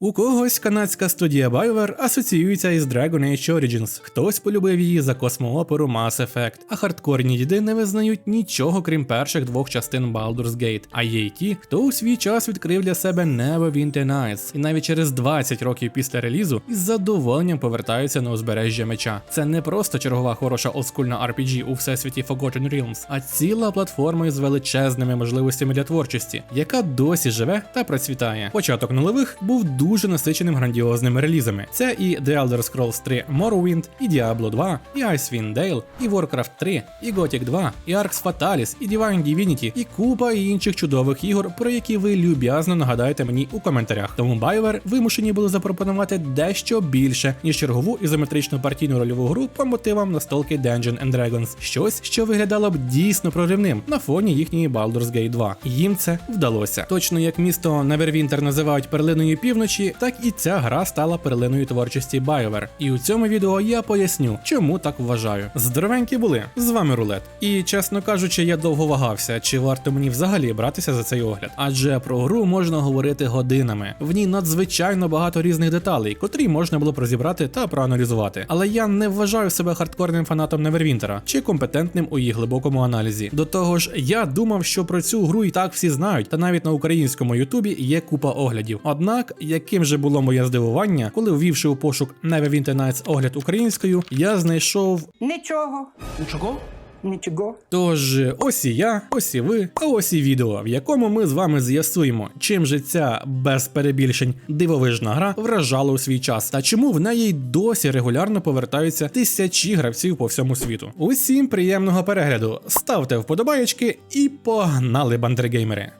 У когось канадська студія BioWare асоціюється із Dragon Age Origins, хтось полюбив її за космооперу Mass Effect, а хардкорні діди не визнають нічого крім перших двох частин Baldur's Gate, а є й ті, хто у свій час відкрив для себе Neverwinter Nights, і навіть через 20 років після релізу із задоволенням повертаються на узбережжя меча. Це не просто чергова хороша олдскульна RPG у всесвіті Forgotten Realms, а ціла платформа із величезними можливостями для творчості, яка досі живе та процвітає. Початок нульових був дуже насиченим грандіозними релізами. Це і The Elder Scrolls 3 Morrowind, і Diablo 2, і Icewind Dale, і Warcraft 3, і Gothic 2, і Arx Fatalis, і Divine Divinity, і купа інших чудових ігор, про які ви люб'язно нагадаєте мені у коментарях. Тому BioWare вимушені були запропонувати дещо більше, ніж чергову ізометричну партійну рольову гру по мотивам настолки Dungeon and Dragons. Щось, що виглядало б дійсно проривним на фоні їхньої Baldur's Gate 2. Їм це вдалося. Точно як місто Neverwinter називають перлиною півночі, так і ця гра стала перлиною творчості BioWare. І у цьому відео я поясню, чому так вважаю. Здоровенькі були з вами рулет. І чесно кажучи, я довго вагався, чи варто мені взагалі братися за цей огляд. Адже про гру можна говорити годинами. В ній надзвичайно багато різних деталей, котрі можна було б розібрати та проаналізувати. Але я не вважаю себе хардкорним фанатом Невервінтера чи компетентним у її глибокому аналізі. До того ж, я думав, що про цю гру і так всі знають, та навіть на українському Ютубі є купа оглядів. Однак, яким же було моє здивування, коли ввівши у пошук Neverwinter Nights огляд українською, я знайшов Нічого. Нічого? Нічого. Тож, ось і я, ось і ви, а ось і відео, в якому ми з вами з'ясуємо, чим же ця без перебільшень дивовижна гра вражала у свій час, та чому в неї й досі регулярно повертаються тисячі гравців по всьому світу. Усім приємного перегляду, ставте вподобаєчки і погнали бандергеймери!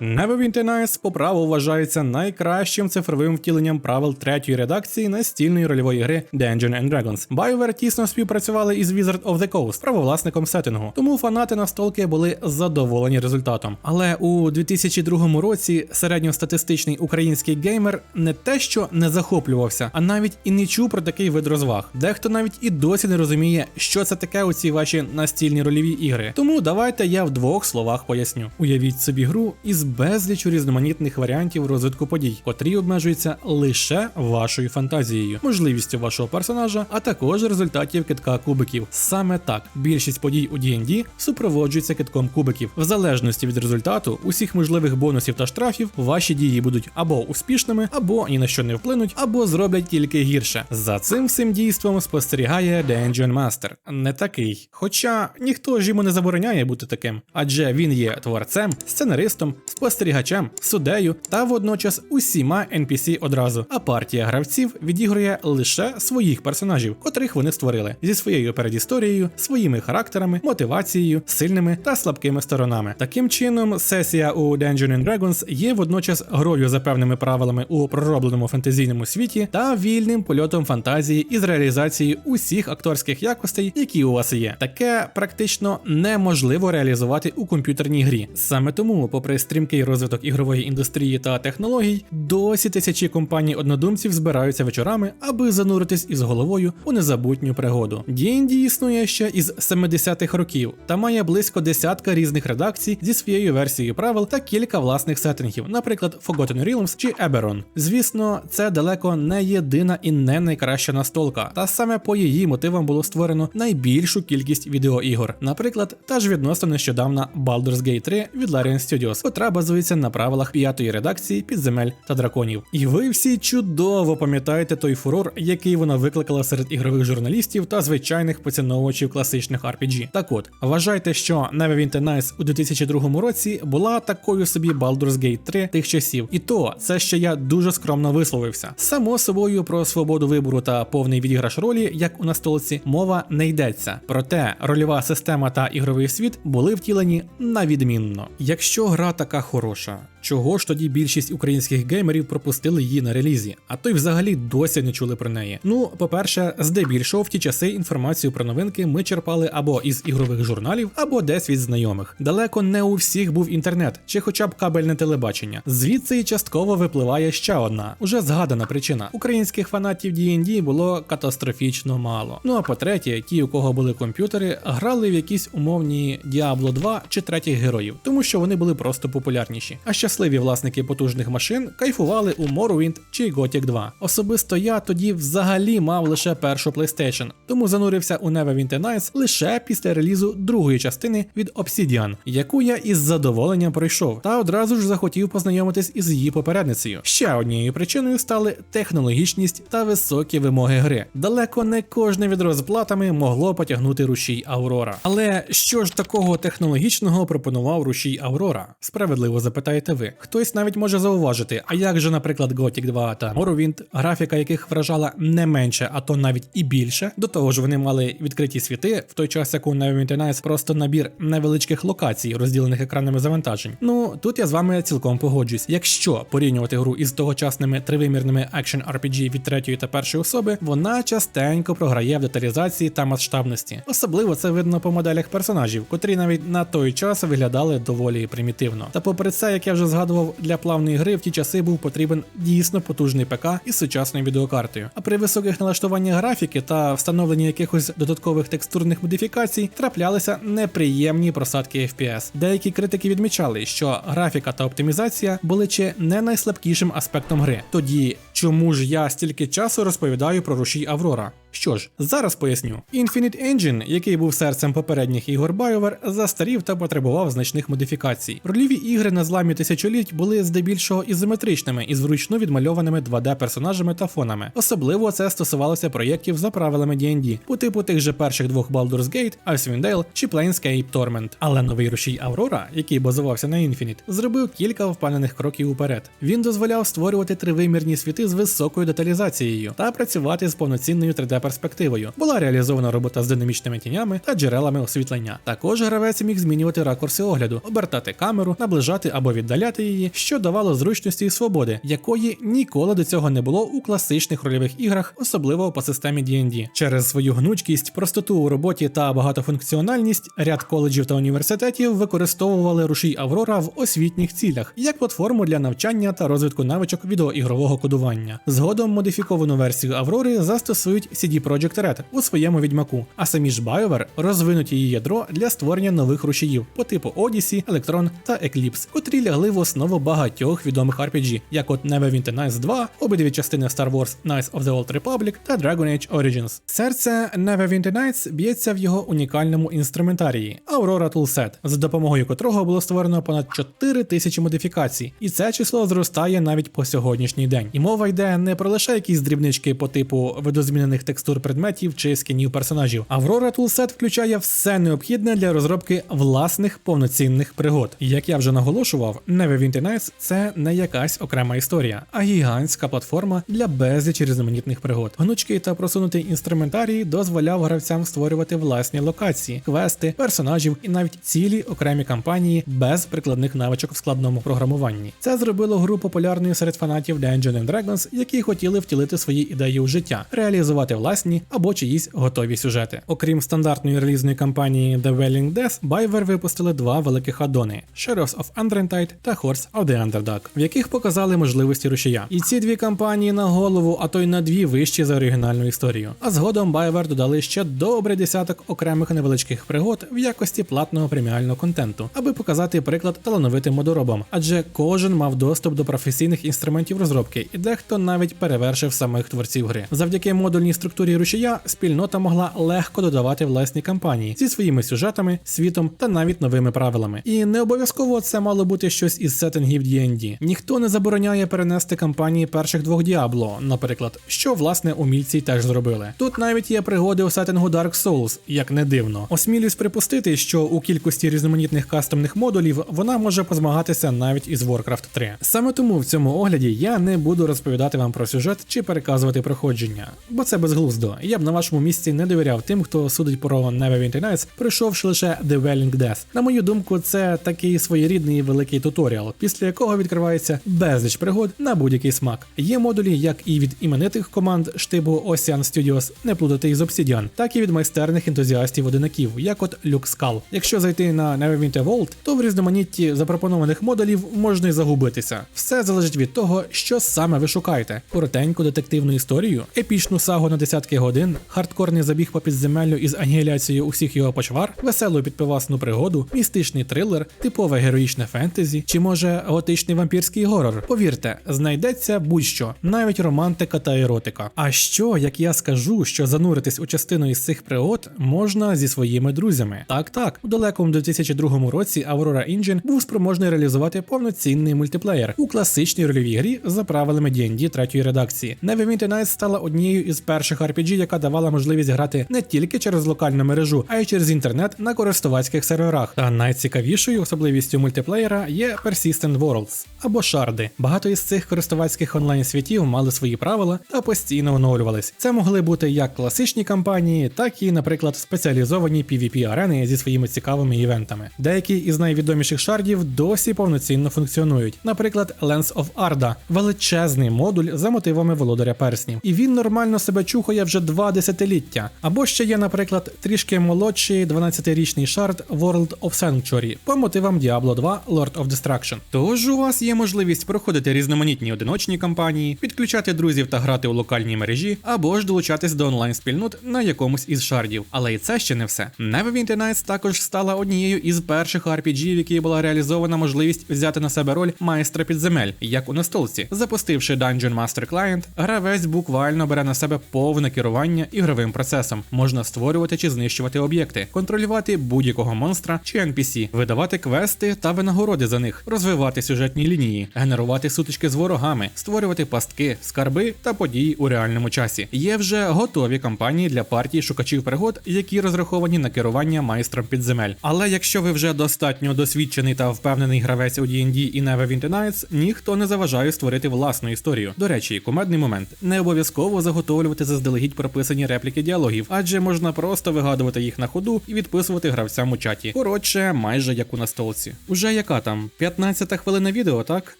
Neverwinter Nights по праву вважається найкращим цифровим втіленням правил третьої редакції настільної рольової гри Dungeons and Dragons. BioWare тісно співпрацювали із Wizard of the Coast, правовласником сеттингу, тому фанати настолки були задоволені результатом. Але у 2002 році середньостатистичний український геймер не те, що не захоплювався, а навіть і не чув про такий вид розваг. Дехто навіть і досі не розуміє, що це таке у ці ваші настільні рольові ігри. Тому давайте я в двох словах поясню. Уявіть собі гру із безлічу різноманітних варіантів розвитку подій, котрі обмежуються лише вашою фантазією, можливістю вашого персонажа, а також результатів китка кубиків. Саме так більшість подій у D&D супроводжується китком кубиків. В залежності від результату усіх можливих бонусів та штрафів, ваші дії будуть або успішними, або ні на що не вплинуть, або зроблять тільки гірше. За цим всім дійством спостерігає Dungeon Master. Не такий. Хоча ніхто ж йому не забороняє бути таким, адже він є творцем, сценаристом, спостерігачем, суддею та водночас усіма NPC одразу. А партія гравців відігрує лише своїх персонажів, котрих вони створили зі своєю передісторією, своїми характерами, мотивацією, сильними та слабкими сторонами. Таким чином, сесія у Dungeons Dragons є водночас грою за певними правилами у проробленому фентезійному світі та вільним польотом фантазії із реалізацією усіх акторських якостей, які у вас є. Таке практично неможливо реалізувати у комп'ютерній грі. Саме тому, попри стрімкий розвиток ігрової індустрії та технологій, досі тисячі компаній однодумців збираються вечорами, аби зануритись із головою у незабутню пригоду. D&D існує ще із 70-х років та має близько десятка різних редакцій зі своєю версією правил та кілька власних сеттингів, наприклад, Forgotten Realms чи Eberron. Звісно, це далеко не єдина і не найкраща настолка, та саме по її мотивам було створено найбільшу кількість відеоігор. Наприклад, та ж відносно нещодавна Baldur's Gate 3 від Larian Studios, котра базується на правилах п'ятої редакції підземель та драконів. І ви всі чудово пам'ятаєте той фурор, який вона викликала серед ігрових журналістів та звичайних поціновувачів класичних RPG. Так от, вважайте, що Neverwinter Nights у 2002 році була такою собі Baldur's Gate 3 тих часів. І то це ще я дуже скромно висловився. Само собою про свободу вибору та повний відіграш ролі, як у настолці, мова не йдеться. Проте рольова система та ігровий світ були втілені на відмінно. Якщо гра така хороша, чого ж тоді більшість українських геймерів пропустили її на релізі, а то й взагалі досі не чули про неї. Ну, по-перше, здебільшого в ті часи інформацію про новинки ми черпали або із ігрових журналів, або десь від знайомих. Далеко не у всіх був інтернет чи хоча б кабельне телебачення. Звідси частково випливає ще одна, уже згадана причина. Українських фанатів D&D було катастрофічно мало. Ну а по-третє, ті, у кого були комп'ютери, грали в якісь умовні Diablo 2 чи третіх героїв, тому що вони були просто популярніші. А щасливі власники потужних машин кайфували у Morrowind чи Gothic 2. Особисто я тоді взагалі мав лише першу PlayStation, тому занурився у Neverwinter Nights лише після релізу другої частини від Obsidian, яку я із задоволенням пройшов, та одразу ж захотів познайомитись із її попередницею. Ще однією причиною стали технологічність та високі вимоги гри. Далеко не кожне відро з платами могло потягнути рушій Аврора. Але що ж такого технологічного пропонував рушій Аврора? Справедливо запитаєте ви. Хтось навіть може зауважити, а як же, наприклад, Gothic 2 та Morrowind, графіка яких вражала не менше, а то навіть і більше. До того ж, вони мали відкриті світи, в той час як у Neverwinter Nights просто набір невеличких локацій, розділених екранами завантажень. Ну тут я з вами цілком погоджусь. Якщо порівнювати гру із тогочасними тривимірними екшен RPG від третьої та першої особи, вона частенько програє в деталізації та масштабності. Особливо це видно по моделях персонажів, котрі навіть на той час виглядали доволі примітивно. Та попри це, як я вже згадував, для плавної гри в ті часи був потрібен дійсно потужний ПК із сучасною відеокартою. А при високих налаштуваннях графіки та встановленні якихось додаткових текстурних модифікацій траплялися неприємні просадки FPS. Деякі критики відмічали, що графіка та оптимізація були чи не найслабкішим аспектом гри. Тоді чому ж я стільки часу розповідаю про рушій Аврора? Що ж, зараз поясню. Infinite Engine, який був серцем попередніх ігор BioWare, застарів та потребував значних модифікацій. Рольові ігри на зламі тисячоліть були здебільшого ізометричними і зручно відмальованими 2D-персонажами та фонами. Особливо це стосувалося проєктів за правилами D&D, по типу тих же перших двох Baldur's Gate, Icewind чи Planescape Torment. Але новий рушій Аврора, який базувався на Infinite, зробив кілька впевнених кроків уперед. Він дозволяв створювати тривимірні світи з високою деталізацією та працювати з повноцінною 3D перспективою. Була реалізована робота з динамічними тінями та джерелами освітлення. Також гравець міг змінювати ракурси огляду, обертати камеру, наближати або віддаляти її, що давало зручності і свободи, якої ніколи до цього не було у класичних рольових іграх, особливо по системі D&D. Через свою гнучкість, простоту у роботі та багатофункціональність ряд коледжів та університетів використовували рушій Аврора в освітніх цілях як платформу для навчання та розвитку навичок відеоігрового кодування. Згодом модифіковану версію Аврори застосують CD Projekt Red у своєму відьмаку, а самі ж BioWare розвинуть її ядро для створення нових рушіїв по типу Odyssey, Electron та Eclipse, котрі лягли в основу багатьох відомих RPG, як от Neverwinter Nights 2, обидві частини Star Wars Knights of the Old Republic та Dragon Age Origins. Серце Neverwinter Nights б'ється в його унікальному інструментарії Aurora Toolset, за допомогою котрого було створено понад 4 тисячі модифікацій, і це число зростає навіть по сьогоднішній день. І мова йде не про лише якісь дрібнички по типу видозмінених текстур предметів чи скінів персонажів. Aurora Toolset включає все необхідне для розробки власних повноцінних пригод. Як я вже наголошував, Neverwinter Nights – це не якась окрема історія, а гігантська платформа для безлічі різноманітних пригод. Гнучкий та просунутий інструментарій дозволяв гравцям створювати власні локації, квести, персонажів і навіть цілі окремі кампанії без прикладних навичок в складному програмуванні. Це зробило гру популярною серед фанатів Dungeons and Dragons, які хотіли втілити свої ідеї у життя, реалізувати власні або чиїсь готові сюжети. Окрім стандартної релізної кампанії The Welling Death, BioWare випустили два великих адони Shadows of Unrentide та Horse of the Underdog, в яких показали можливості рушія. І ці дві кампанії на голову, а то й на дві вищі за оригінальну історію. А згодом BioWare додали ще добрий десяток окремих невеличких пригод в якості платного преміального контенту, аби показати приклад талановитим модоробам, адже кожен мав доступ до професійних інструментів розробки, і дехто навіть перевершив самих творців гри. Завдяки модульній структурі рушія спільнота могла легко додавати власні кампанії зі своїми сюжетами, світом та навіть новими правилами. І не обов'язково це мало бути щось із сеттингів D&D. Ніхто не забороняє перенести кампанії перших двох Diablo, наприклад, що власне умільці теж зробили. Тут навіть є пригоди у сеттингу Dark Souls, як не дивно. Осмілюсь припустити, що у кількості різноманітних кастомних модулів вона може позмагатися навіть із Warcraft 3. Саме тому в цьому огляді я не буду розповідати розповідати вам про сюжет чи переказувати проходження. Бо це безглуздо. Я б на вашому місці не довіряв тим, хто судить про Neverwinter Nights, пройшовши лише The Welling Death. На мою думку, це такий своєрідний великий туторіал, після якого відкривається безліч пригод на будь-який смак. Є модулі як і від іменитих команд штибу Ocean Studios, не плутати із Obsidian, так і від майстерних ентузіастів одинаків, як от Luke Skull. Якщо зайти на Neverwinter Vault, то в різноманітті запропонованих модулів можна й загубитися. Все залежить від того, що саме ви шукаєте: коротеньку детективну історію, епічну сагу на десятки годин, хардкорний забіг по підземеллю із анігіляцією усіх його почвар, веселу підпивасну пригоду, містичний трилер, типове героїчне фентезі, чи може готичний вампірський горор. Повірте, знайдеться будь-що, навіть романтика та еротика. А що, як я скажу, що зануритись у частину із цих пригод можна зі своїми друзями? Так, так, у далекому 2002 році Aurora Engine був спроможний реалізувати повноцінний мультиплеєр у класичній рольовій грі за правилами D&D третьої редакції. Neverwinter Nights стала однією із перших RPG, яка давала можливість грати не тільки через локальну мережу, а й через інтернет на користувацьких серверах. Та найцікавішою особливістю мультиплеєра є Persistent Worlds або шарди. Багато із цих користувацьких онлайн світів мали свої правила та постійно оновлювались. Це могли бути як класичні кампанії, так і, наприклад, спеціалізовані pvp арени зі своїми цікавими івентами. Деякі із найвідоміших шардів досі повноцінно функціонують. Наприклад, Lens of Arda – величезний модуль за мотивами володаря перснів, і він нормально себе чухає вже два десятиліття. Або ще є, наприклад, трішки молодший 12-річний шард World of Sanctuary по мотивам Diablo 2 Lord of Destruction. Тож у вас є можливість проходити різноманітні одиночні кампанії, підключати друзів та грати у локальній мережі, або ж долучатись до онлайн спільнот на якомусь із шардів. Але і це ще не все. Neverwinter Nights також стала однією із перших RPG, в якій була реалізована можливість взяти на себе роль майстра підземель, як у настолці. Запустивши Dungeon Master Client, гравець буквально бере на себе повне керування ігровим процесом. Можна створювати чи знищувати об'єкти, контролювати будь-якого монстра чи NPC, видавати квести та винагороди за них, розвивати сюжетні лінії, генерувати сутички з ворогами, створювати пастки, скарби та події у реальному часі. Є вже готові кампанії для партій шукачів пригод, які розраховані на керування майстром підземель. Але якщо ви вже достатньо досвідчений та впевнений гравець у D&D і Neverwinter Nights, ніхто не заважає створити власну історію. До речі, комедний момент не обов'язково заготовлювати заздалегідь прописані репліки діалогів, адже можна просто вигадувати їх на ходу і відписувати гравцям у чаті. Коротше, майже як у настолці. Уже яка там 15-та хвилина відео, так?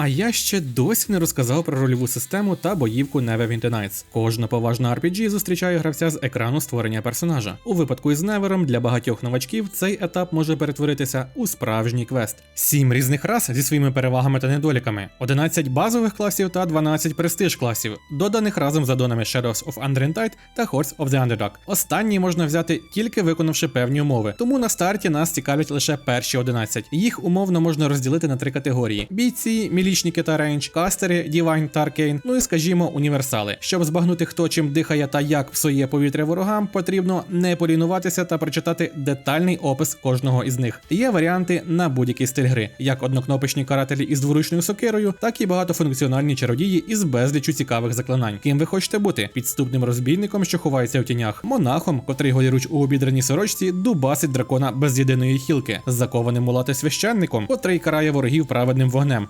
А я ще досі не розказав про рольову систему та боївку Neverwinter Nights. Кожна поважна RPG зустрічає гравця з екрану створення персонажа. У випадку із Невером для багатьох новачків цей етап може перетворитися у справжній квест. Сім різних рас зі своїми перевагами та недоліками, 11 базових класів та 12 престиж класів, доданих разом з адонами Shadows of Unreal та Horse of the Underdog. Останні можна взяти тільки виконавши певні умови, тому на старті нас цікавлять лише перші 11. Їх умовно можна розділити на три категорії: бійці, мілічники та рейндж, кастери, Divine та Arcane, ну і скажімо, універсали. Щоб збагнути, хто чим дихає та як псує повітря ворогам, потрібно не полінуватися та прочитати детальний опис кожного із них. Є варіанти на будь-який стиль гри, як однокнопочні карателі із дворучною сокирою, так і багатофункціональні чародії із безлічу цікавих заклинань. Ким ви хочете бути? Підступним розбійником, що ховається в тінях, монахом, котрий голіруч у обідраній сорочці, дубасить дракона без єдиної хілки, закованим мулати священником, котрий карає ворогів праведним вогнем,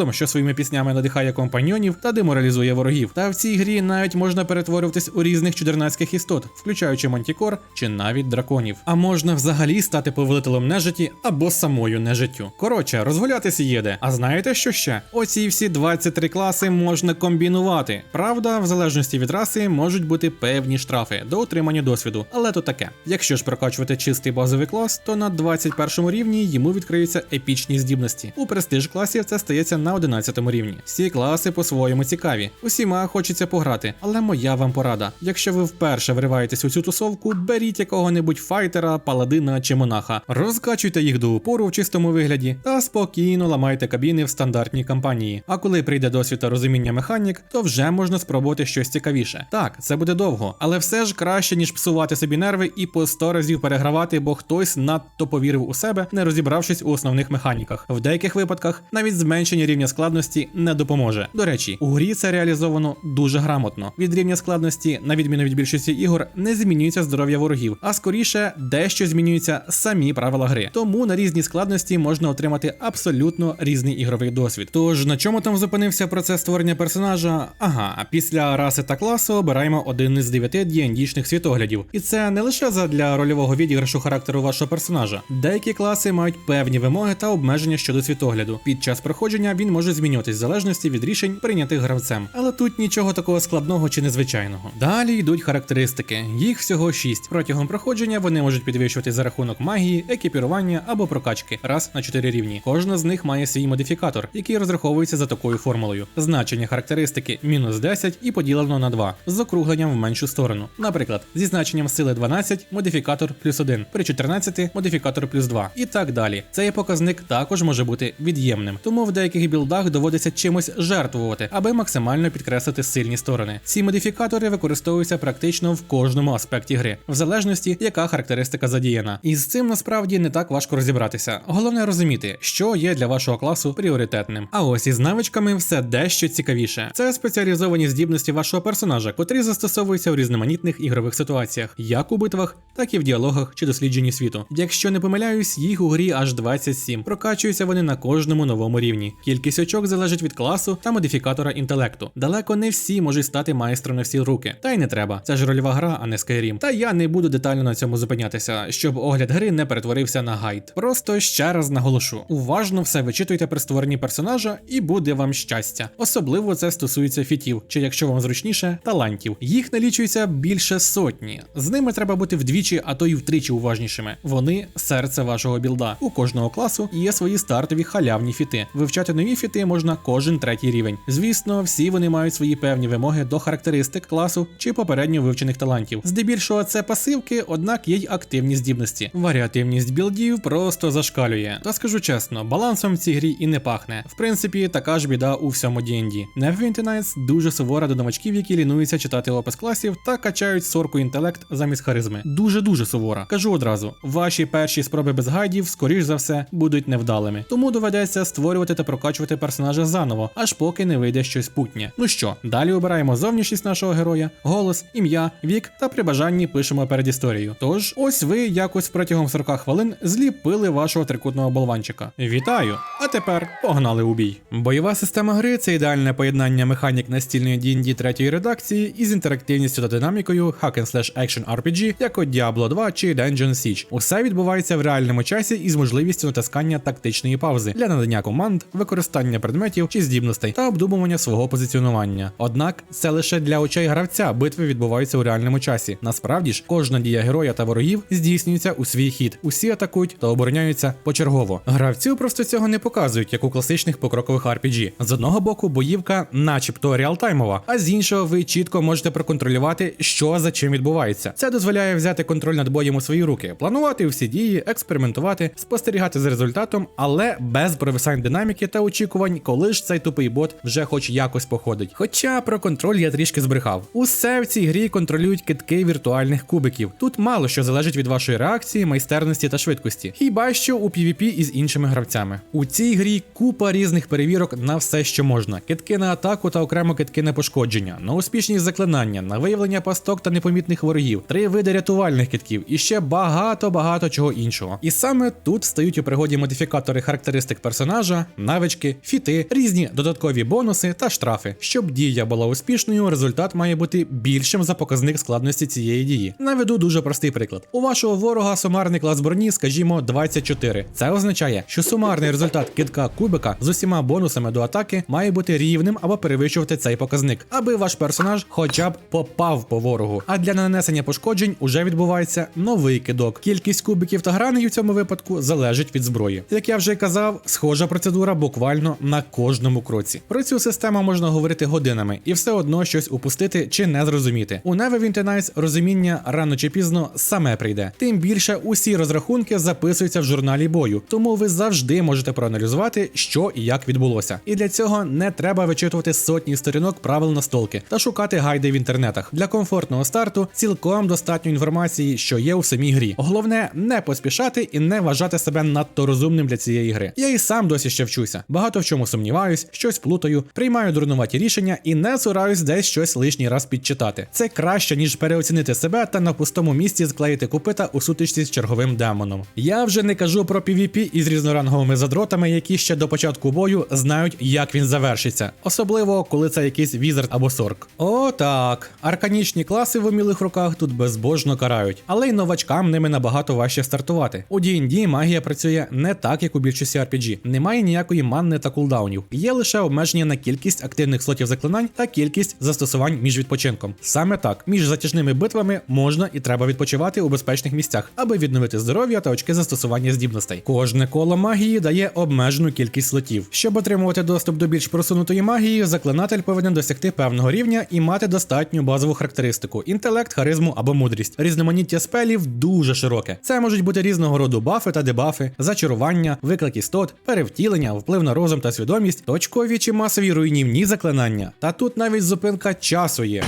бардом, що своїми піснями надихає компаньйонів та деморалізує ворогів. Та в цій грі навіть можна перетворюватись у різних чудернацьких істот, включаючи мантікор чи навіть драконів. А можна взагалі стати повелителем нежиті або самою нежиттю. Коротше, розгулятися їде. А знаєте що ще? Оці всі 23 класи можна комбінувати. Правда, в залежності від раси можуть бути певні штрафи до отримання досвіду, але то таке. Якщо ж прокачувати чистий базовий клас, то на 21 рівні йому відкриються епічні здібності. У престиж класів це стається на 11 рівні. Всі класи по-своєму цікаві. Усіма хочеться пограти, але моя вам порада. Якщо ви вперше вриваєтесь у цю тусовку, беріть якого-небудь файтера, паладина чи монаха, розкачуйте їх до упору в чистому вигляді та спокійно ламайте кабіни в стандартній кампанії. А коли прийде досвід та розуміння механік, то вже можна спробувати щось цікавіше. Так, це буде довго, але все ж краще, ніж псувати собі нерви і по 100 разів перегравати, бо хтось надто повірив у себе, не розібравшись у основних механіках. В деяких випадках навіть зменшені рівня складності не допоможе. До речі, у грі це реалізовано дуже грамотно. Від рівня складності, на відміну від більшості ігор, не змінюється здоров'я ворогів, а скоріше дещо змінюються самі правила гри. Тому на різні складності можна отримати абсолютно різний ігровий досвід. Тож на чому там зупинився процес створення персонажа? Ага, після раси та класу обираємо один із дев'яти D&D-шних світоглядів. І це не лише задля рольового відіграшу характеру вашого персонажа. Деякі класи мають певні вимоги та обмеження щодо світогляду. Під час проходження він може змінюватись в залежності від рішень, прийнятих гравцем. Але тут нічого такого складного чи незвичайного. Далі йдуть характеристики. Їх всього 6. Протягом проходження вони можуть підвищувати за рахунок магії, екіпірування або прокачки раз на 4 рівні. Кожна з них має свій модифікатор, який розраховується за такою формулою. Значення характеристики мінус 10 і поділено на 2 з округленням в меншу сторону. Наприклад, зі значенням сили 12 модифікатор плюс 1, при 14 модифікатор плюс 2 і так далі. Цей показник також може бути від'ємним, тому в деяких білдах доводиться чимось жертвувати, аби максимально підкреслити сильні сторони. Ці модифікатори використовуються практично в кожному аспекті гри, в залежності, яка характеристика задіяна. І з цим насправді не так важко розібратися. Головне розуміти, що є для вашого класу пріоритетним. А ось із навичками все дещо цікавіше. Це спеціалізовані здібності вашого персонажа, котрі застосовуються в різноманітних ігрових ситуаціях, як у битвах, так і в діалогах чи дослідженні світу. Якщо не помиляюсь, їх у грі аж 27. Прокачуються вони на кожному новому рівні. Кількість очок залежить від класу та модифікатора інтелекту. Далеко не всі можуть стати майстром на всі руки. Та й не треба. Це ж рольова гра, а не Skyrim. Та я не буду детально на цьому зупинятися, щоб огляд гри не перетворився на гайд. Просто ще раз наголошу: уважно все вичитуйте при створенні персонажа, і буде вам щастя. Особливо це стосується фітів, чи якщо вам зручніше, талантів. Їх налічується більше сотні. З ними треба бути вдвічі, а то й втричі уважнішими. Вони серце вашого білда. У кожного класу є свої стартові халявні фіти. Вивчати нові фіти можна кожен третій рівень. Звісно, всі вони мають свої певні вимоги до характеристик класу чи попередньо вивчених талантів. Здебільшого це пасивки, однак є й активні здібності. Варіативність білдів просто зашкалює. Та скажу чесно, балансом в цій грі і не пахне. В принципі, така ж біда у всьому D&D. Neverwinter Nights дуже сувора до новачків, які лінуються читати опис класів та качають сорку інтелект замість харизми. Дуже дуже сувора. Кажу одразу, ваші перші спроби без гайдів, скоріш за все, будуть невдалими. Тому доведеться створювати та прокачувати персонажа заново, аж поки не вийде щось путнє. Ну що, далі обираємо зовнішність нашого героя, голос, ім'я, вік та при бажанні пишемо перед історією. Тож, ось ви якось протягом 40 хвилин зліпили вашого трикутного болванчика. Вітаю! А тепер погнали у бій. Бойова система гри це ідеальне поєднання механік настільної D&D третьої редакції із інтерактивністю та динамікою Hack and Slash Action RPG, як от Diablo 2 чи Dungeon Siege. Усе відбувається в реальному часі із можливістю натискання тактичної паузи для надання команд, використання предметів чи здібностей та обдумування свого позиціонування. Однак це лише для очей гравця битви відбуваються у реальному часі. Насправді ж, кожна дія героя та ворогів здійснюється у свій хід. Усі атакують та обороняються почергово. Гравцю просто цього не показують, як у класичних покрокових RPG. З одного боку, боївка, начебто реалтаймова, а з іншого, ви чітко можете проконтролювати, що за чим відбувається. Це дозволяє взяти контроль над боєм у свої руки, планувати всі дії, експериментувати, спостерігати за результатом, але без провисань динаміки та очікувань, коли ж цей тупий бот вже хоч якось походить. Хоча про контроль я трішки збрехав. Усе в цій грі контролюють китки віртуальних кубиків. Тут мало що залежить від вашої реакції, майстерності та швидкості. Хіба що у PvP із іншими гравцями. У цій грі купа різних перевірок на все, що можна: китки на атаку та окремо китки на пошкодження, на успішність заклинання, на виявлення пасток та непомітних ворогів, три види рятувальних китків і ще багато-багато чого іншого. І саме тут стають у пригоді модифікатори характеристик персонажа, навички, фіти, різні додаткові бонуси та штрафи. Щоб дія була успішною, результат має бути більшим за показник складності цієї дії. Наведу дуже простий приклад. У вашого ворога сумарний клас броні, скажімо, 24. Це означає, що сумарний результат китка кубика з усіма бонусами до атаки має бути рівним або перевищувати цей показник, аби ваш персонаж хоча б попав по ворогу. А для нанесення пошкоджень уже відбувається новий кидок. Кількість кубиків та граней у цьому випадку залежить від зброї. Як я вже казав, схожа процедура буквально на кожному кроці. Про цю систему можна говорити годинами і все одно щось упустити чи не зрозуміти. У Neverwinter Nights розуміння рано чи пізно саме прийде. Тим більше усі розрахунки записуються в журналі бою, тому ви завжди можете проаналізувати, що і як відбулося. І для цього не треба вичитувати сотні сторінок правил настолки та шукати гайди в інтернетах. Для комфортного старту цілком достатньо інформації, що є у самій грі. Головне не поспішати і не вважати себе надто розумним для цієї гри. Я і сам досі ще вчуся. Багато в чому сумніваюсь, щось плутаю, приймаю дурнуваті рішення і не цураюсь десь щось лишній раз підчитати. Це краще ніж переоцінити себе та на пустому місці склеїти купита у сутичці з черговим демоном. Я вже не кажу про PvP із різноранговими задротами, які ще до початку бою знають, як він завершиться, особливо коли це якийсь візард або сорк. О, так. Арканічні класи в умілих руках тут безбожно карають, але й новачкам ними набагато важче стартувати. У D&D магія працює не так, як у більшості RPG. Немає ніякої манни та кулдаунів. Є лише обмеження на кількість активних слотів заклинань та кількість застосувань між відпочинком. Саме так, між затяжними битвами можна і треба відпочивати у безпечних місцях, аби відновити здоров'я та очки застосування здібностей. Кожне коло магії дає обмежену кількість слотів. Щоб отримувати доступ до більш просунутої магії, заклинатель повинен досягти певного рівня і мати достатню базову характеристику: інтелект, харизму або мудрість. Різноманіття спелів дуже широке. Це можуть бути різного роду бафи та дебафи, зачарування, виклик істот, перевтілення, вплив на розум та свідомість, точкові чи масові руйнівні заклинання. Та тут навіть зупинка часу є.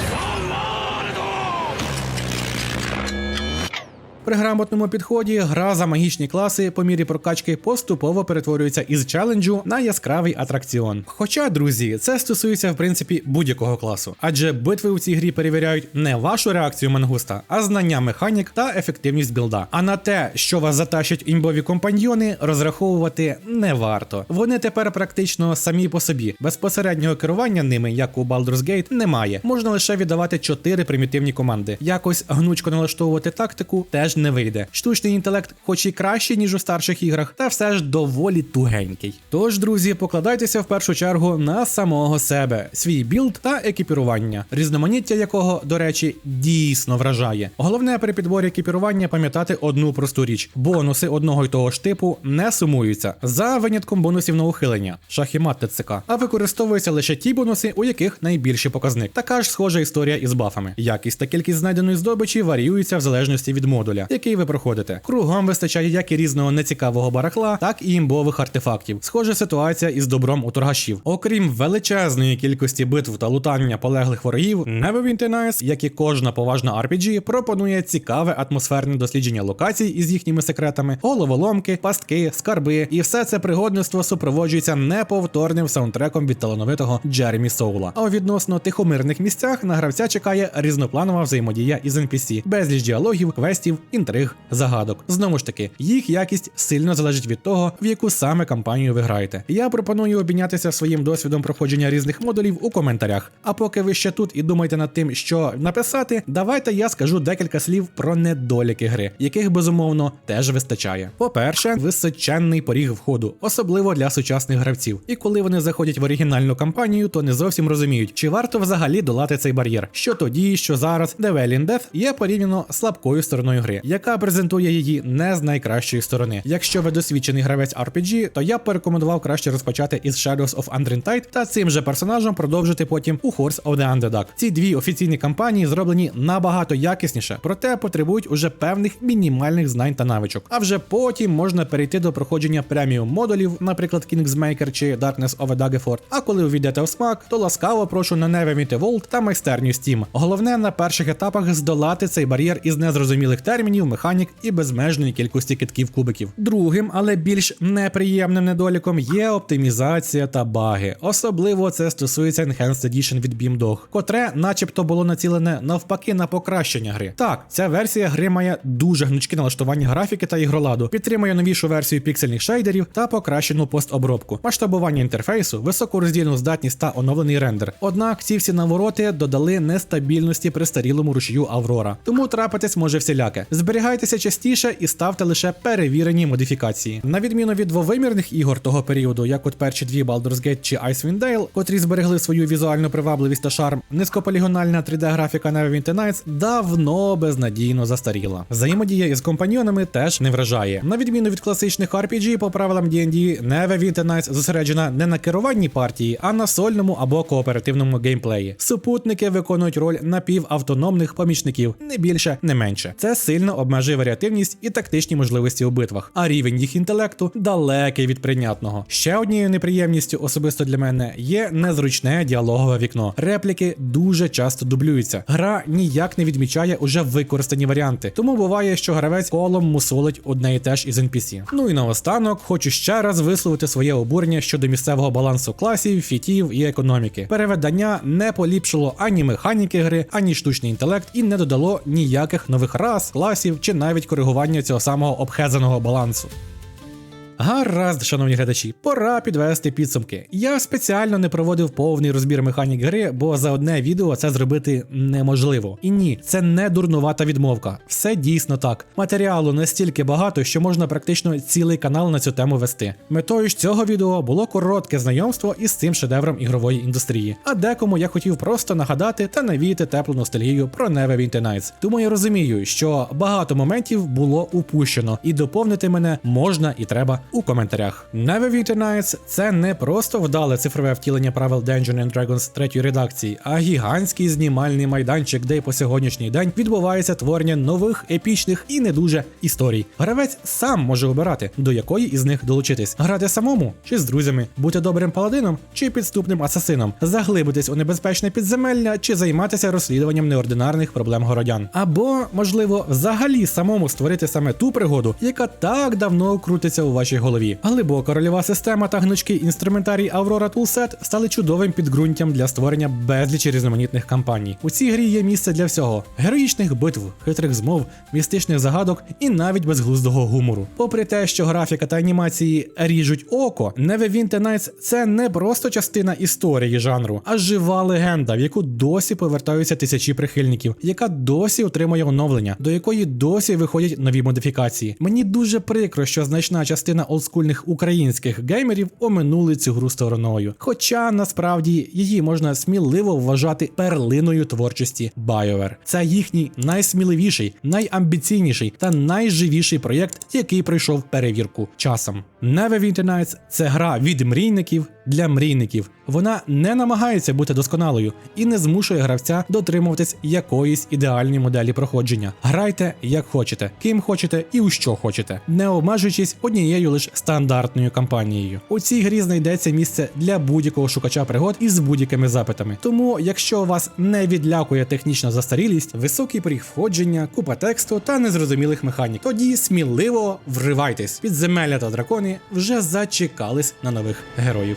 При грамотному підході гра за магічні класи по мірі прокачки поступово перетворюється із челенджу на яскравий атракціон. Хоча, друзі, це стосується в принципі будь-якого класу, адже битви у цій грі перевіряють не вашу реакцію мангуста, а знання механік та ефективність білда. А на те, що вас затащать імбові компаньйони, розраховувати не варто. Вони тепер практично самі по собі. Безпосереднього керування ними, як у Baldur's Gate, немає. Можна лише віддавати чотири примітивні команди. Якось гнучко налаштовувати тактику теж не вийде. Штучний інтелект, хоч і кращий, ніж у старших іграх, та все ж доволі тугенький. Тож, друзі, покладайтеся в першу чергу на самого себе, свій білд та екіпірування, різноманіття якого, до речі, дійсно вражає. Головне при підборі екіпірування пам'ятати одну просту річ: бонуси одного й того ж типу не сумуються за винятком бонусів на ухилення, шах і ТЦК, а використовуються лише ті бонуси, у яких найбільший показник. Така ж схожа історія із бафами. Якість та кількість знайденої здобичі варіюються в залежності від модуля, який ви проходите. Кругом вистачає як і різного нецікавого барахла, так і імбових артефактів. Схожа ситуація із добром у торгашів. Окрім величезної кількості битв та лутання полеглих ворогів, Neverwinter Nights, як і кожна поважна RPG, пропонує цікаве атмосферне дослідження локацій із їхніми секретами, головоломки, пастки, скарби, і все це пригодництво супроводжується неповторним саундтреком від талановитого Джеремі Соула. А відносно тихомирних місцях на гравця чекає різнопланова взаємодія із NPC, безліч діалогів, квестів, інтриг, загадок. Знову ж таки, їх якість сильно залежить від того, в яку саме кампанію ви граєте. Я пропоную обмінятися своїм досвідом проходження різних модулів у коментарях. А поки ви ще тут і думаєте над тим, що написати, давайте я скажу декілька слів про недоліки гри, яких безумовно теж вистачає. По-перше, височенний поріг входу, особливо для сучасних гравців. І коли вони заходять в оригінальну кампанію, то не зовсім розуміють, чи варто взагалі долати цей бар'єр. Що тоді, що зараз, The Death є порівняно слабкою стороною гри, яка презентує її не з найкращої сторони. Якщо ви досвідчений гравець RPG, то я б порекомендував краще розпочати із Shadows of Undrained та цим же персонажем продовжити потім у Horse of the Underdog. Ці дві офіційні кампанії зроблені набагато якісніше, проте потребують уже певних мінімальних знань та навичок. А вже потім можна перейти до проходження преміум модулів, наприклад, Kingsmaker чи Darkness of a Daggerford. А коли увійдете в смак, то ласкаво прошу на Neverwinter Vault та майстерню Steam. Головне на перших етапах здолати цей бар'єр із незрозумілих термінів, механік і безмежної кількості китків кубиків. Другим, але більш неприємним недоліком є оптимізація та баги. Особливо це стосується Enhanced Edition від BeamDog, котре, начебто, було націлене навпаки на покращення гри. Так, ця версія гри має дуже гнучкі налаштування графіки та ігроладу, підтримує новішу версію піксельних шейдерів та покращену постобробку, масштабування інтерфейсу, високу роздільну здатність та оновлений рендер. Однак ці всі навороти додали нестабільності при старілому рушію Аврора. Тому трапитись може всіляке. Зберігайтеся частіше і ставте лише перевірені модифікації. На відміну від двовимірних ігор того періоду, як от перші дві Baldur's Gate чи Icewind Dale, котрі зберегли свою візуальну привабливість та шарм, низькополігональна 3D графіка Neverwinter Nights давно безнадійно застаріла. Взаємодія із компаньйонами теж не вражає. На відміну від класичних RPG, по правилам D&D, Neverwinter Nights зосереджена не на керуванні партії, а на сольному або кооперативному геймплеї. Супутники виконують роль напівавтономних помічників, не більше, не менше. Це сильно сильно обмежує варіативність і тактичні можливості у битвах, а рівень їх інтелекту далекий від прийнятного. Ще однією неприємністю особисто для мене є незручне діалогове вікно. Репліки дуже часто дублюються. Гра ніяк не відмічає уже використані варіанти, тому буває, що гравець колом мусолить одне і те ж із NPC. Ну і наостанок хочу ще раз висловити своє обурення щодо місцевого балансу класів, фітів і економіки. Переведення не поліпшило ані механіки гри, ані штучний інтелект і не додало ніяких нових рас, класів чи навіть коригування цього самого обхезаного балансу. Гаразд, шановні глядачі, пора підвести підсумки. Я спеціально не проводив повний розбір механік гри, бо за одне відео це зробити неможливо. І ні, це не дурнувата відмовка. Все дійсно так. Матеріалу настільки багато, що можна практично цілий канал на цю тему вести. Метою ж цього відео було коротке знайомство із цим шедевром ігрової індустрії. А декому я хотів просто нагадати та навіяти теплу ностальгію про Neverwinter Nights. Тому я розумію, що багато моментів було упущено, і доповнити мене можна і треба у коментарях. Neverwinter Nights – це не просто вдале цифрове втілення правил Dungeons and Dragons третьої редакції, а гігантський знімальний майданчик, де й по сьогоднішній день відбувається творення нових епічних і не дуже історій. Гравець сам може обирати, до якої із них долучитись, грати самому чи з друзями, бути добрим паладином чи підступним асасином, заглибитись у небезпечне підземелля чи займатися розслідуванням неординарних проблем городян. Або, можливо, взагалі самому створити саме ту пригоду, яка так давно крутиться у вашій голові. Глибока рольова система та гнучкий інструментарій Aurora Toolset стали чудовим підґрунтям для створення безлічі різноманітних кампаній. У цій грі є місце для всього: героїчних битв, хитрих змов, містичних загадок і навіть безглуздого гумору. Попри те, що графіка та анімації ріжуть око, Neverwinter Nights – це не просто частина історії жанру, а жива легенда, в яку досі повертаються тисячі прихильників, яка досі отримує оновлення, до якої досі виходять нові модифікації. Мені дуже прикро, що значна частина олдскульних українських геймерів оминули цю гру стороною. Хоча насправді її можна сміливо вважати перлиною творчості BioWare. Це їхній найсміливіший, найамбіційніший та найживіший проєкт, який пройшов перевірку часом. Neverwinter Nights – це гра від мрійників для мрійників. Вона не намагається бути досконалою і не змушує гравця дотримуватись якоїсь ідеальної моделі проходження. Грайте як хочете, ким хочете і у що хочете, не обмежуючись однією лише стандартною кампанією. У цій грі знайдеться місце для будь-якого шукача пригод із будь-якими запитами. Тому, якщо вас не відлякує технічна застарілість, високий поріг входження, купа тексту та незрозумілих механік, тоді сміливо вривайтесь. Підземелля та дракони вже зачекались на нових героїв.